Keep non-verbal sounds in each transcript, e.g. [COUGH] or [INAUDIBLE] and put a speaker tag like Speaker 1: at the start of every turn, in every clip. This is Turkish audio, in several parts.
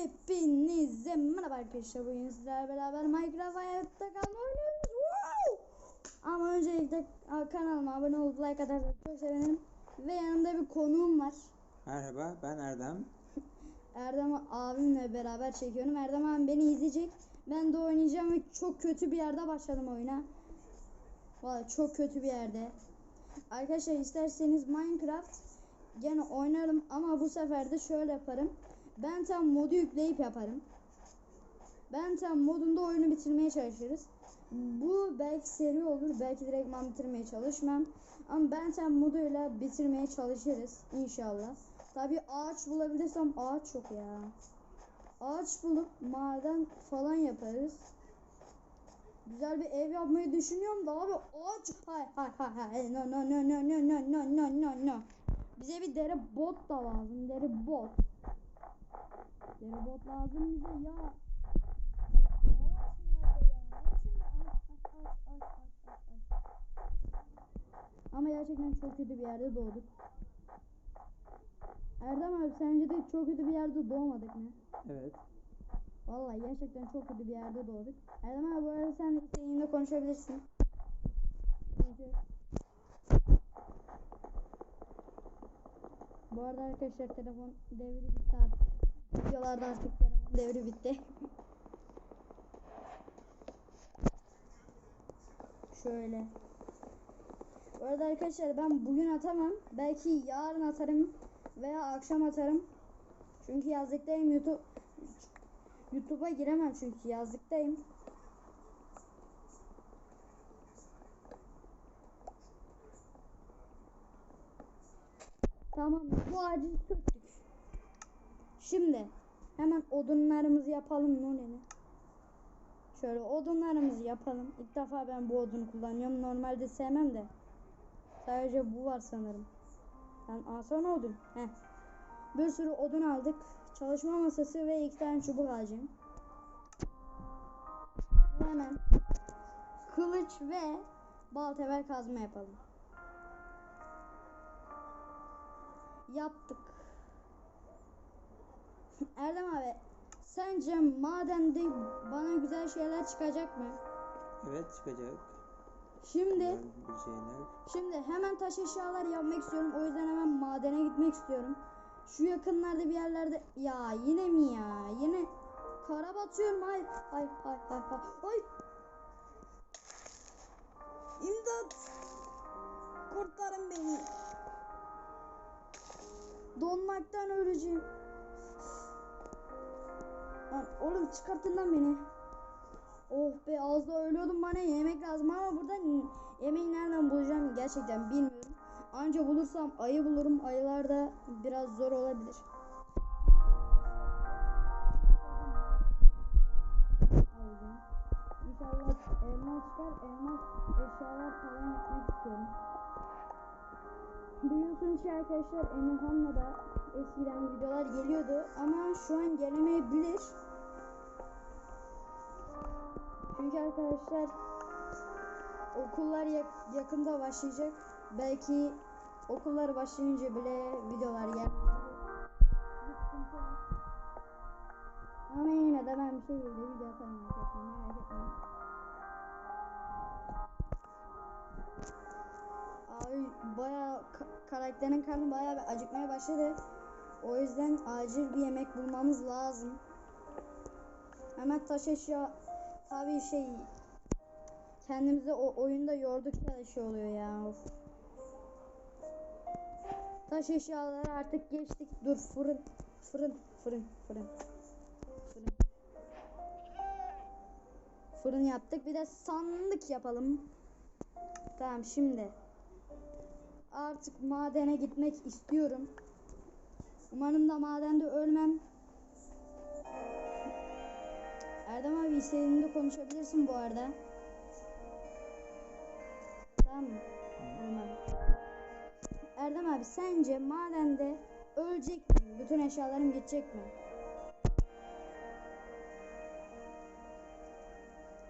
Speaker 1: Hepinize merhaba arkadaşlar bugün sizlerle beraber Minecraft hayatta kalma oynuyoruz. Wow! Ama öncelikle kanalıma abone olup like atarsanız çok sevinirim. Ve yanımda bir konuğum var.
Speaker 2: Merhaba ben Erdem. [LAUGHS]
Speaker 1: Erdem abimle beraber çekiyorum. Erdem abim beni izleyecek. Ben de oynayacağım ve çok kötü bir yerde başladım oyuna. Valla çok kötü bir yerde. Arkadaşlar isterseniz Minecraft gene oynarım ama bu sefer de şöyle yaparım. Ben tam modu yükleyip yaparım. Ben tam modunda oyunu bitirmeye çalışırız. Bu belki seri olur, belki direktman bitirmeye çalışmam. Ama ben tam moduyla bitirmeye çalışırız inşallah. Tabi ağaç bulabilirsem ağaç çok ya. Ağaç bulup maden falan yaparız. Güzel bir ev yapmayı düşünüyorum da abi ağaç hay hay hay hay no no no no no no no no no. Bize bir deri bot da lazım. Deri bot. Deri bot lazım bize ya. Ağaç nerede ya? Şimdi ağaç ağaç ağaç ağaç ağaç ağaç. Ama gerçekten çok kötü bir yerde doğduk. Erdem abi sence de çok kötü bir yerde doğmadık mı?
Speaker 2: Evet.
Speaker 1: Vallahi gerçekten çok kötü bir yerde doğduk. Erdem abi bu arada sen de istediğinde konuşabilirsin. Çünkü... Bu arada arkadaşlar telefon devri bitti artık. Videolarda artık devri bitti. Şöyle. Bu arada arkadaşlar ben bugün atamam. Belki yarın atarım veya akşam atarım. Çünkü yazlıktayım YouTube YouTube'a giremem çünkü yazlıktayım. Tamam bu ağacı söktük. Şimdi hemen odunlarımızı yapalım Nuri'ne. Şöyle odunlarımızı yapalım. İlk defa ben bu odunu kullanıyorum. Normalde sevmem de. Sadece bu var sanırım. Ben alsana odun. Heh. Bir sürü odun aldık. Çalışma masası ve iki tane çubuk alacağım. Hemen kılıç ve balteber kazma yapalım. Yaptık. Erdem abi sence madende bana güzel şeyler çıkacak mı?
Speaker 2: Evet çıkacak.
Speaker 1: Şimdi
Speaker 2: Güzel şeyler.
Speaker 1: Şimdi hemen taş eşyalar yapmak istiyorum. O yüzden hemen madene gitmek istiyorum. Şu yakınlarda bir yerlerde ya yine mi ya? Yine kara batıyorum. Hay hay hay hay hay. Hay. İmdat. Kurtarın beni. Donmaktan öleceğim. Lan oğlum çıkartın lan beni. Oh be az da ölüyordum bana yemek lazım ama burada yemeği nereden bulacağım gerçekten bilmiyorum. Anca bulursam ayı bulurum. Ayılar da biraz zor olabilir. İnşallah elma çıkar. Elmas eşyalar falan yapmak istiyorum. Biliyorsunuz ki arkadaşlar Emirhan'la da eskiden videolar geliyordu ama şu an gelemeyebilir. Çünkü arkadaşlar okullar yak- yakında başlayacak. Belki okullar başlayınca bile videolar gelmeyecek. Ama yine de ben bir şekilde video atarım arkadaşlar merak etmeyin. Abi bayağı ka- karakterin karnı bayağı acıkmaya başladı. O yüzden acil bir yemek bulmamız lazım. Hemen taş eşya tabii şey kendimizi o oyunda yordukça da şey oluyor ya. Of. Taş eşyaları artık geçtik. Dur fırın fırın fırın fırın. Fırın. Fırın yaptık. Bir de sandık yapalım. Tamam şimdi. Artık madene gitmek istiyorum. Umarım da madende ölmem. Erdem abi istediğinde konuşabilirsin bu arada. Tamam mı? Erdem abi sence madende ölecek miyim? Bütün eşyalarım gidecek mi?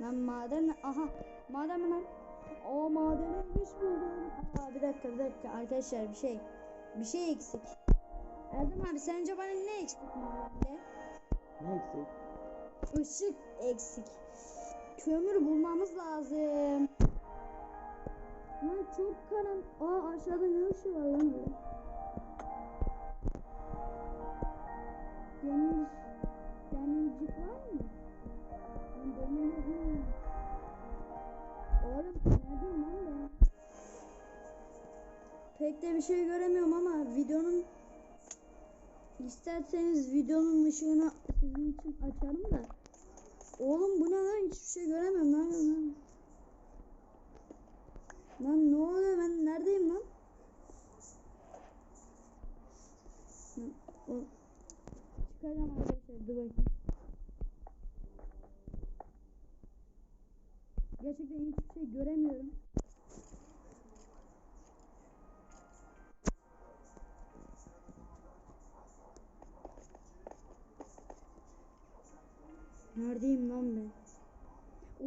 Speaker 1: Lan maden aha maden mi lan? Aa madene iniş buldum. Aa bir dakika bir dakika arkadaşlar bir şey bir şey eksik. Erdem abi sence bana ne eksik madende? ışık eksik. Kömür bulmamız lazım. Lan çok karan. Aa aşağıda ne ışığı var lan öyle? İsterseniz videonun ışığını sizin için açarım da. Oğlum bu ne lan hiçbir şey göremiyorum lan lan. Lan ne oluyor ben neredeyim lan? Lan, o- Çıkacağım arkadaşlar dur bakayım. Gerçekten hiçbir şey göremiyorum.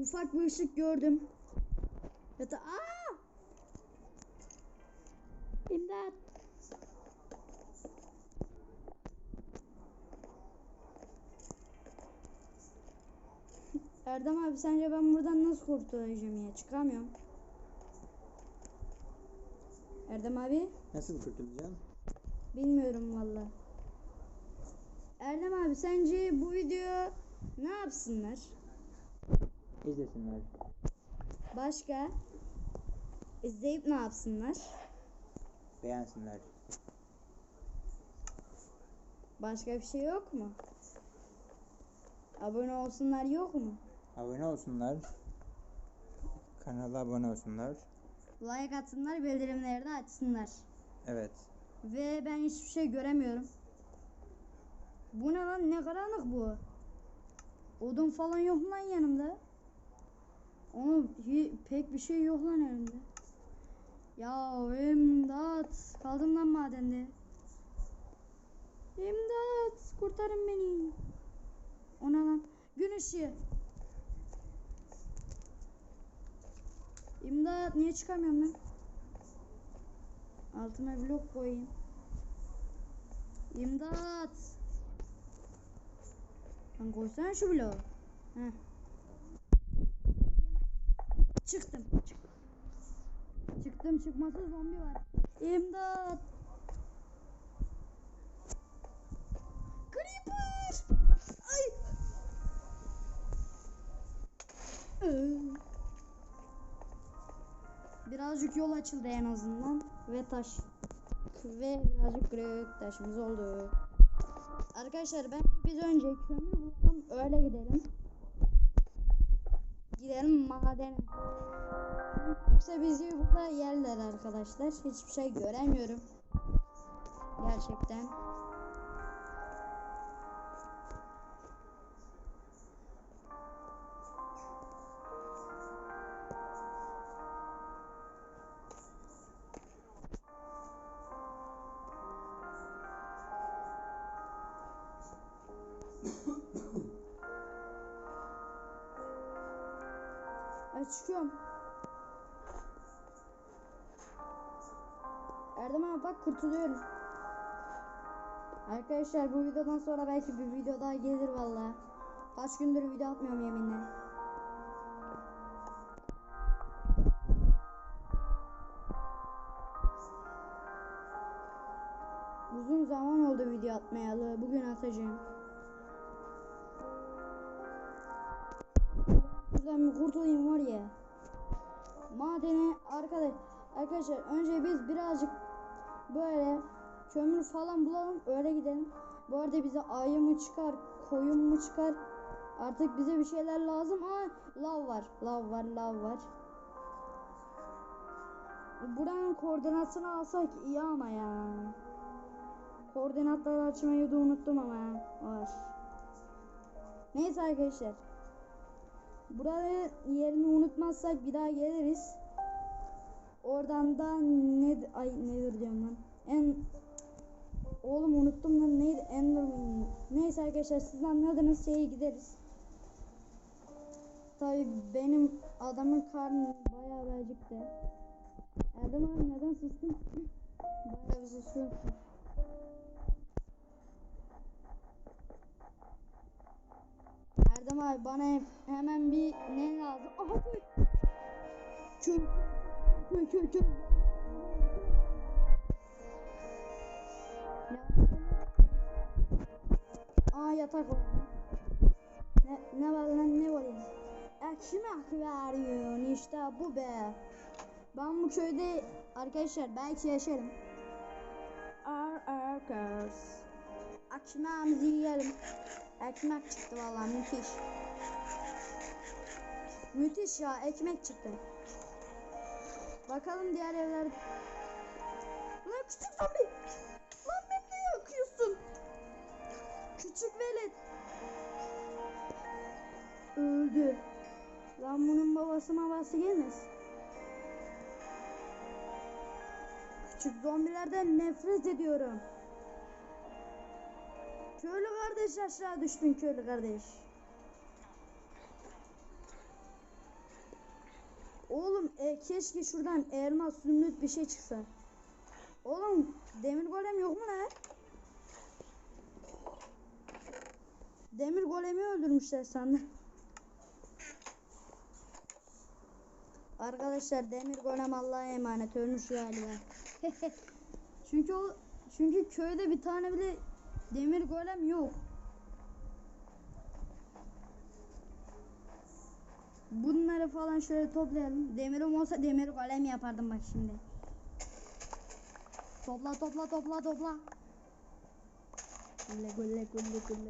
Speaker 1: Ufak bir ışık gördüm. Ya da aa! İmdat! [LAUGHS] Erdem abi sence ben buradan nasıl kurtulacağım ya? Çıkamıyorum. Erdem abi?
Speaker 2: Nasıl kurtulacaksın?
Speaker 1: Bilmiyorum valla. Erdem abi sence bu video ne yapsınlar?
Speaker 2: İzlesinler.
Speaker 1: Başka? İzleyip ne yapsınlar?
Speaker 2: Beğensinler.
Speaker 1: Başka bir şey yok mu? Abone olsunlar yok mu?
Speaker 2: Abone olsunlar. Kanala abone olsunlar.
Speaker 1: Like atsınlar, bildirimleri de açsınlar.
Speaker 2: Evet.
Speaker 1: Ve ben hiçbir şey göremiyorum. Bu ne lan? Ne karanlık bu? Odun falan yok mu lan yanımda? Hi- pek bir şey yok lan elimde. Ya imdat. Kaldım lan madende. İmdat. Kurtarın beni. O ne lan? Gün ışığı. İmdat. Niye çıkamıyorum lan? Altıma blok koyayım. İmdat. Lan koysana şu bloğu. Heh. Çıktım. Çık. Çıktım çıkması zombi var. İmdat. Creeper. Ay. Birazcık yol açıldı en azından ve taş ve birazcık kırık taşımız oldu. Arkadaşlar ben biz önce kömür bulalım öyle gidelim. Gidelim madene. Yoksa bizi burada yerler arkadaşlar. Hiçbir şey göremiyorum. Gerçekten. [LAUGHS] Erdem abi bak kurtuluyorum. Arkadaşlar bu videodan sonra belki bir video daha gelir valla. Kaç gündür video atmıyorum yeminle. Uzun zaman oldu video atmayalı. Bugün atacağım. Buradan kurtulayım. Madeni arkadaş arkadaşlar önce biz birazcık böyle kömür falan bulalım öyle gidelim. Bu arada bize ayı mı çıkar, koyun mu çıkar? Artık bize bir şeyler lazım. Aa lav var, lav var, lav var. Buranın koordinatını alsak iyi ama ya. Koordinatları açmayı da unuttum ama. Var. Neyse arkadaşlar. Burayı yerini unutmazsak bir daha geliriz. Oradan da ne ay nedir diyorum lan. En Oğlum unuttum lan neydi Enderman. Neyse arkadaşlar siz anladınız şeye gideriz. Tabi benim adamın karnı bayağı acıktı. Erdem abi neden sustun? bayağı bir susuyorsun. Erdem abi bana he- hemen bir ne lazım? Aha köy. Köy. Ne? Aa yatak var. Ne, ne var lan ne var ya? Ekmek veriyorsun işte bu be. Ben bu köyde arkadaşlar belki yaşarım. Ar arkadaş. Ekmeğimizi yiyelim. Ekmek çıktı vallahi müthiş. Müthiş ya ekmek çıktı. Bakalım diğer evler. Lan küçük zombi. Lan beni ne yakıyorsun? Küçük velet. Öldü. Lan bunun babası babası gelmez. Küçük zombilerden nefret ediyorum. Köylü kardeş aşağı düştün köylü kardeş. Oğlum e, keşke şuradan elma zümrüt bir şey çıksa. Oğlum demir golem yok mu lan? Demir golemi öldürmüşler sandım. Arkadaşlar demir golem Allah'a emanet ölmüş galiba. [LAUGHS] çünkü o çünkü köyde bir tane bile demir golem yok. Bunları falan şöyle toplayalım. Demirim olsa demir golem yapardım bak şimdi. Topla topla topla topla. Gülle gülle gülle gülle.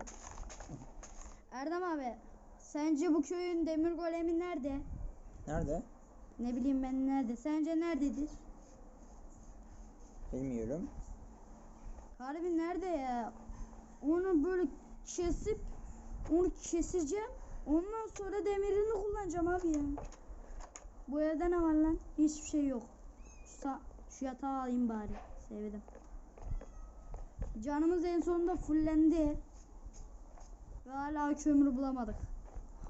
Speaker 1: Erdem abi, sence bu köyün demir golemi nerede?
Speaker 2: Nerede?
Speaker 1: Ne bileyim ben nerede? Sence nerededir?
Speaker 2: Bilmiyorum.
Speaker 1: Harbi nerede ya? Onu böyle kesip onu keseceğim. Ondan sonra demirini kullanacağım abi ya. Bu evde ne var lan? Hiçbir şey yok. Şu, şu yatağı alayım bari. Sevdim. Canımız en sonunda fullendi. Ve hala kömür bulamadık.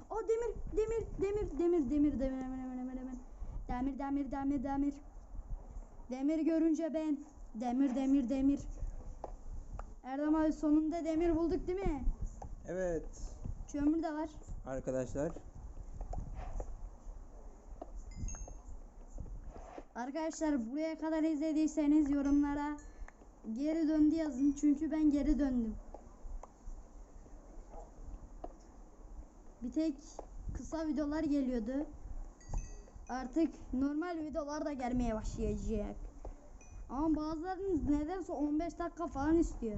Speaker 1: O demir, demir, demir, demir, demir, demir, demir, demir, demir, demir. Demir, demir, demir, demir. Demir görünce ben. Demir, demir, demir. Erdem abi sonunda demir bulduk değil mi?
Speaker 2: Evet.
Speaker 1: Kömür de var.
Speaker 2: Arkadaşlar.
Speaker 1: Arkadaşlar buraya kadar izlediyseniz yorumlara geri döndü yazın. Çünkü ben geri döndüm. Bir tek kısa videolar geliyordu. Artık normal videolar da gelmeye başlayacak. Ama bazılarınız nedense 15 dakika falan istiyor.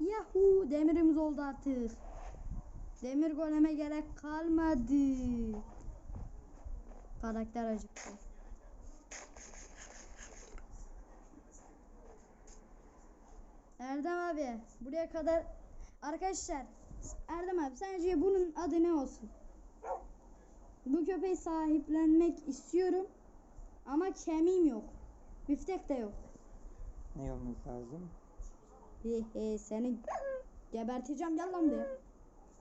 Speaker 1: Yahoo demirimiz oldu artık. Demir goleme gerek kalmadı. Karakter acıktı. Erdem abi buraya kadar arkadaşlar Erdem abi sence bunun adı ne olsun? Bu köpeği sahiplenmek istiyorum ama kemiğim yok. Biftek de yok.
Speaker 2: Ne olması lazım?
Speaker 1: He he seni geberteceğim gel lan buraya.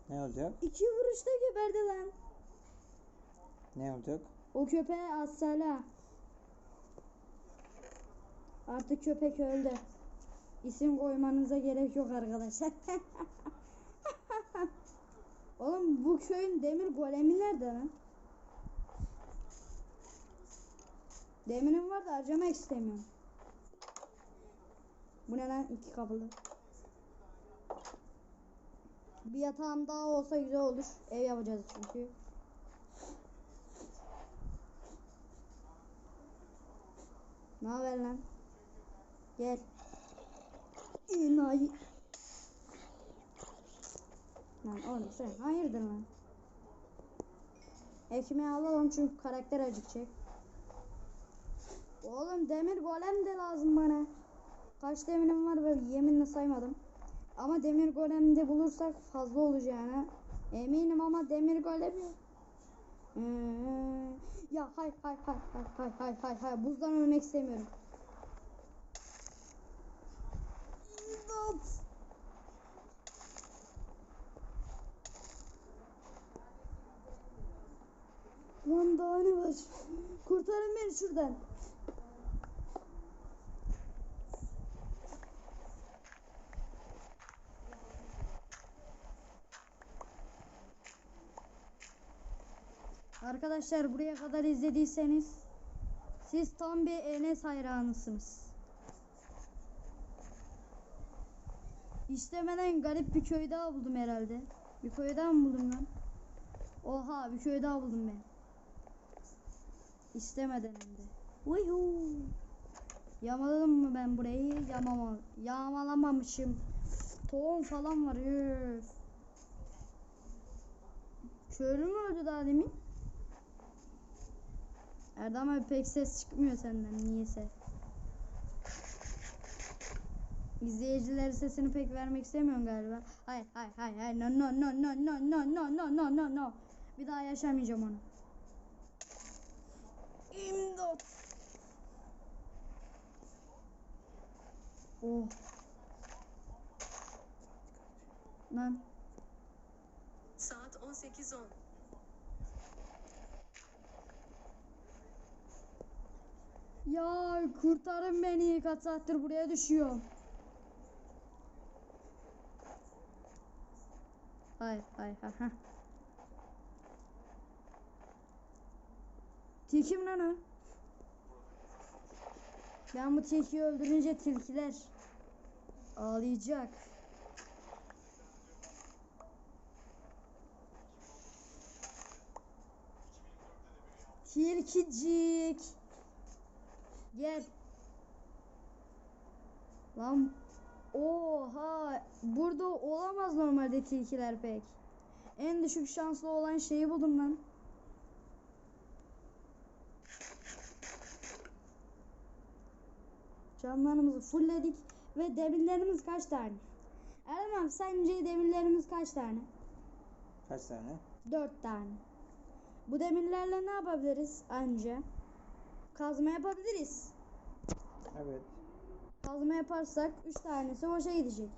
Speaker 2: Ne olacak?
Speaker 1: İki vuruşta geberdi lan.
Speaker 2: Ne olacak?
Speaker 1: O köpeğe assala. Artık köpek öldü. İsim koymanıza gerek yok arkadaşlar. [LAUGHS] Oğlum bu köyün demir golemi nerede lan? Demirim var da harcamak istemiyorum. Bu ne lan? İki kapılı. Bir yatağım daha olsa güzel olur. Ev yapacağız çünkü. Ne haber lan? Gel. İnayi. Lan oğlum sen hayırdır lan? Ekmeği alalım çünkü karakter acıkacak. Oğlum demir golem de lazım bana. Kaç demirim var ve yeminle saymadım. Ama demir golem de bulursak fazla olacağına eminim ama demir golem yok. Hmm. Ya hay hay hay hay hay hay hay hay buzdan ölmek istemiyorum. İmdat. Lan daha ne var? Kurtarın beni şuradan. Arkadaşlar buraya kadar izlediyseniz siz tam bir Enes hayranısınız. İstemeden garip bir köy daha buldum herhalde. Bir köy daha mı buldum lan? Oha bir köy daha buldum ben. İstemeden hem de. Uyhu. Yamaladım mı ben burayı? Yamama, yağmalamamışım. Tohum falan var. Üf. Köylü mü öldü daha demin? Erdem abi pek ses çıkmıyor senden niyeyse. İzleyiciler sesini pek vermek istemiyorsun galiba. Hayır hayır hayır hayır no no no no no no no no no no no. Bir daha yaşamayacağım onu. İmdat. Oh. Lan
Speaker 3: Saat 18.10.
Speaker 1: ya kurtarın beni kaç saattir buraya düşüyorum. Hayır hayır ha ha. Tilki mi lan o? Ben bu tilkiyi öldürünce tilkiler ağlayacak. Tilkicik. Gel. Lan oha burada olamaz normalde tilkiler pek. En düşük şanslı olan şeyi buldum lan. Canlarımızı fullledik ve demirlerimiz kaç tane? Erdem abi sence demirlerimiz kaç tane?
Speaker 2: Kaç tane?
Speaker 1: 4 tane. Bu demirlerle ne yapabiliriz anca? Kazma yapabiliriz.
Speaker 2: Evet.
Speaker 1: Kazma yaparsak 3 tanesi boşa gidecek.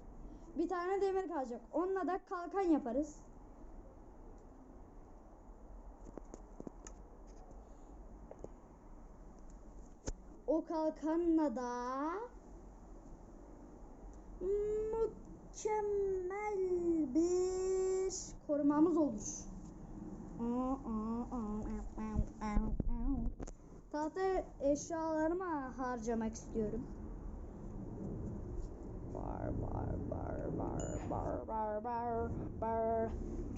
Speaker 1: Bir tane demir kalacak. Onunla da kalkan yaparız. O kalkanla da mükemmel bir korumamız olur. Tahta eşyalarımı harcamak istiyorum. Bar bar bar bar bar bar bar bar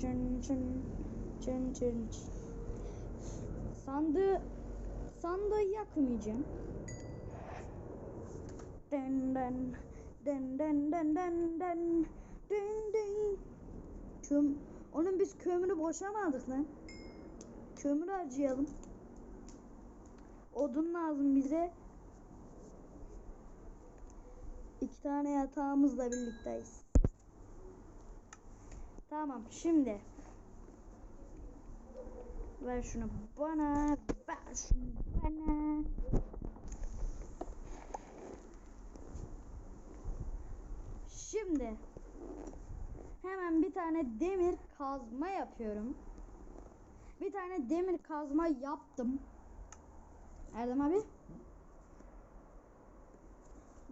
Speaker 1: çın çın çın çın çın. Sandığı yakmayacağım. Den den den den den den den den den. Köm Oğlum biz kömürü boşa mı aldık lan? Kömür harcayalım. Odun lazım bize. İki tane yatağımızla birlikteyiz. Tamam şimdi. Ver şunu bana. Ver şunu bana. Şimdi hemen bir tane demir kazma yapıyorum. Bir tane demir kazma yaptım. Erdem abi.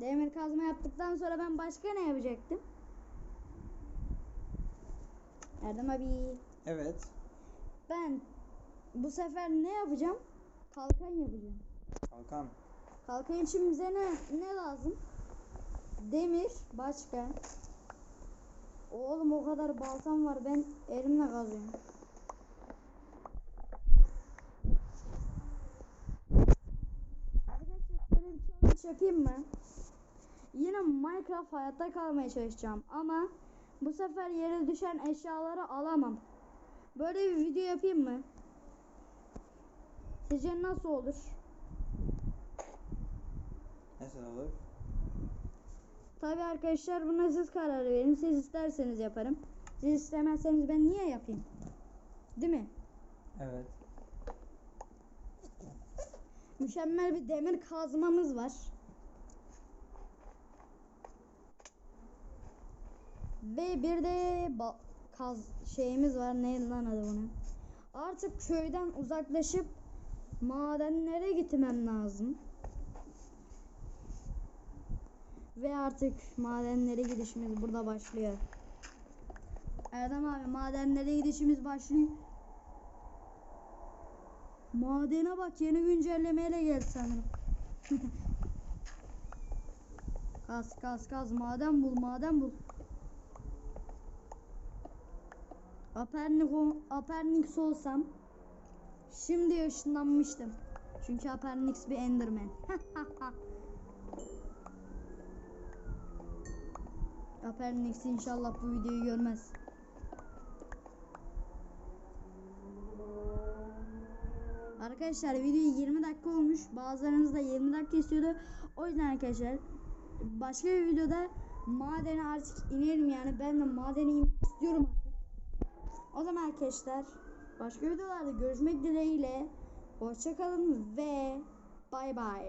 Speaker 1: Demir kazma yaptıktan sonra ben başka ne yapacaktım? Erdem abi.
Speaker 2: Evet.
Speaker 1: Ben bu sefer ne yapacağım? Kalkan yapacağım.
Speaker 2: Kalkan.
Speaker 1: Kalkan için bize ne, ne lazım? Demir, başka. Oğlum o kadar baltam var ben elimle kazıyorum. Arkadaşlar challenge yapayım mı? Yine Minecraft hayatta kalmaya çalışacağım ama bu sefer yere düşen eşyaları alamam. Böyle bir video yapayım mı? Sizce nasıl olur?
Speaker 2: Nasıl olur?
Speaker 1: Tabi arkadaşlar buna siz karar verin. Siz isterseniz yaparım. Siz istemezseniz ben niye yapayım? Değil mi?
Speaker 2: Evet.
Speaker 1: Mükemmel bir demir kazmamız var. Ve bir de kaz şeyimiz var. Neydi lan adı bunun? Artık köyden uzaklaşıp madenlere gitmem lazım. Ve artık madenlere gidişimiz burada başlıyor. Erdem abi madenlere gidişimiz başlıyor. Madene bak yeni güncellemeyle geldi sanırım. kaz kaz kaz maden bul maden bul. Apernik, Apernix olsam şimdi ışınlanmıştım. Çünkü Apernix bir Enderman. [LAUGHS] Apernix inşallah bu videoyu görmez. Arkadaşlar video 20 dakika olmuş. Bazılarınız da 20 dakika istiyordu. O yüzden arkadaşlar başka bir videoda madene artık inerim yani ben de madene istiyorum artık. O zaman arkadaşlar başka videolarda görüşmek dileğiyle. Hoşçakalın ve bay bay.